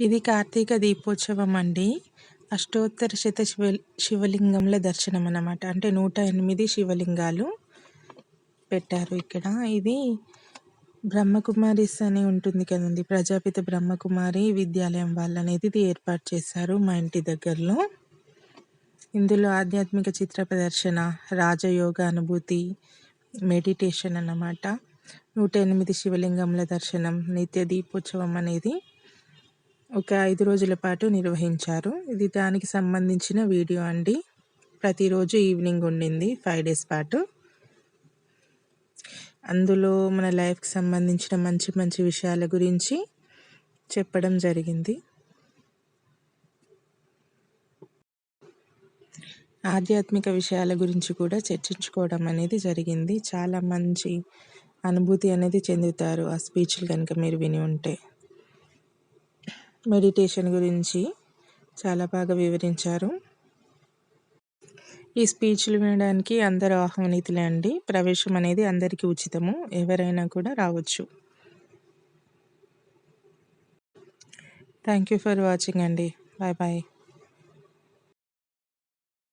ఇది కార్తీక దీపోత్సవం అండి. అష్టోత్తర శత శివ శివలింగంల దర్శనం అన్నమాట అంటే నూట ఎనిమిది శివలింగాలు పెట్టారు ఇక్కడ. ఇది బ్రహ్మకుమారిస్ అని ఉంటుంది కదండి. ప్రజాపిత బ్రహ్మకుమారి విద్యాలయం వాళ్ళు అనేది ఇది ఏర్పాటు చేశారు మా ఇంటి దగ్గరలో. ఇందులో ఆధ్యాత్మిక చిత్ర ప్రదర్శన రాజయోగ అనుభూతి మెడిటేషన్ అన్నమాట. నూట ఎనిమిది శివలింగంల దర్శనం నిత్య దీపోత్సవం అనేది ఒక ఐదు రోజుల పాటు నిర్వహించారు. ఇది దానికి సంబంధించిన వీడియో అండి. ప్రతిరోజు ఈవినింగ్ ఉండింది ఫైవ్ డేస్ పాటు. అందులో మన లైఫ్కి సంబంధించిన మంచి మంచి విషయాల గురించి చెప్పడం జరిగింది. ఆధ్యాత్మిక విషయాల గురించి కూడా చర్చించుకోవడం అనేది జరిగింది. చాలా మంచి అనుభూతి అనేది చెందుతారు ఆ స్పీచ్లు కనుక మీరు విని ఉంటే. మెడిటేషన్ గురించి చాలా బాగా వివరించారు. ఈ స్పీచ్లు వినడానికి అందరూ ఆహ్వానితులే అండి. ప్రవేశం అనేది అందరికీ ఉచితము. ఎవరైనా కూడా రావచ్చు. థ్యాంక్ యూ ఫర్ వాచింగ్ అండి. Bye bye